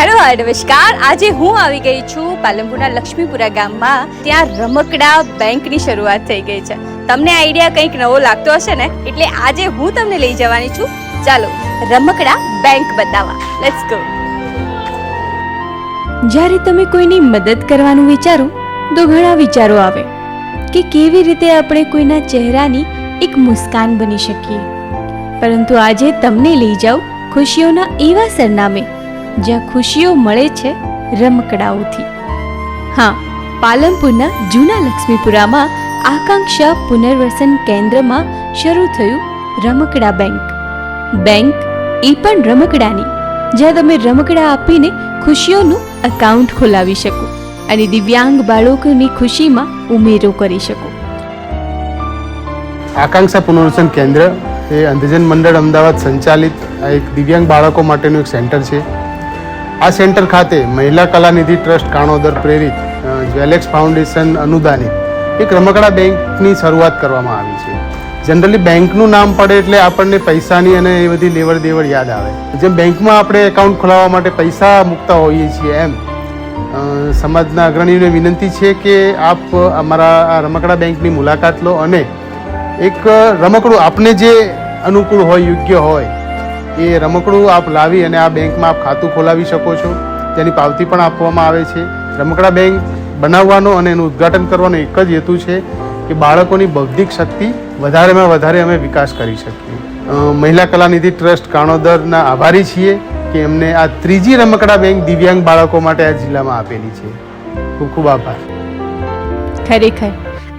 Hello નમસ્કાર. આજે હું આવી ગઈ છું પાલનપુરના લક્ષ્મીપુરા ગામમાં. ત્યાં રમકડા બેંકની શરૂઆત થઈ ગઈ છે. તમને આઈડિયા કંઈક નવો લાગતો હશે ને? એટલે આજે હું તમને લઈ જવાની છું. ચાલો, રમકડા બેંક બતાવવા. લેટ્સ ગો જ્યારે તમે કોઈની મદદ કરવાનું વિચારો, તો ઘણા વિચારો આવે કે કેવી રીતે આપણે કોઈના ચહેરાની એક મુસ્કાન બની શકીએ. પરંતુ આજે તમને લઈ જાઉં ખુશીઓના એવા સરનામે. જ્યાં ખુશીઓ મળે છે રમકડાઓથી. હા, પાલનપુરના જૂના લક્ષ્મીપુરામાં આકાંક્ષા પુનર્વસન કેન્દ્રમાં શરૂ થયું રમકડા બેંક. બેંક એ પણ રમકડાની, જ્યાં તમે રમકડા આપીને ખુશીઓનું એકાઉન્ટ ખોલાવી શકો અને દિવ્યાંગ બાળકોની ખુશીમાં ઉમેરો કરી શકો. આકાંક્ષા પુનર્વસન કેન્દ્ર એ અંધજન મંડળ અમદાવાદ સંચાલિત એક દિવ્યાંગ બાળકો માટેનું એક સેન્ટર છે. આ સેન્ટર ખાતે મહિલા કલાનિધિ ટ્રસ્ટ કાણોદર પ્રેરિત જ્વેલેક્સ ફાઉન્ડેશન અનુદાનિત એક રમકડા બેંકની શરૂઆત કરવામાં આવી છે. જનરલી બેંકનું નામ પડે એટલે આપણને પૈસાની અને એ બધી લેવડ દેવડ યાદ આવે. જેમ બેંકમાં આપણે એકાઉન્ટ ખોલાવવા માટે પૈસા મૂકતા હોઈએ છીએ એમ સમાજના અગ્રણીઓને વિનંતી છે કે આપ અમારા આ રમકડા બેંકની મુલાકાત લો અને એક રમકડું આપને જે અનુકૂળ હોય, યોગ્ય હોય એ રમકડું આપ લાવી અને આ બેંકમાં આપ ખાતું ખોલાવી શકો છો. તેની પાવતી પણ આપવામાં આવે છે. રમકડા બેંક બનાવવાનો અને એનું ઉદ્ઘાટન કરવાનો એક જ હેતુ છે કે બાળકોની બૌદ્ધિક શક્તિ વધારેમાં વધારે અમે વિકાસ કરી શકીએ. મહિલા કલાનિધિ ટ્રસ્ટ કાણોદરના આભારી છીએ કે એમને આ ત્રીજી રમકડા બેંક દિવ્યાંગ બાળકો માટે આ જિલ્લામાં આપેલી છે. ખૂબ ખૂબ આભાર. ખરેખર.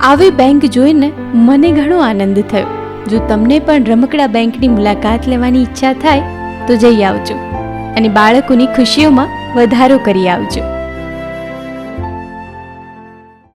આવી બેંક જોઈને મને ઘણો આનંદ થયો. જો તમને પણ રમકડા બેંકની મુલાકાત લેવાની ઈચ્છા થાય, તો જઈ આવજો. અને બાળકોની ખુશીઓમાં વધારો કરી આવજો.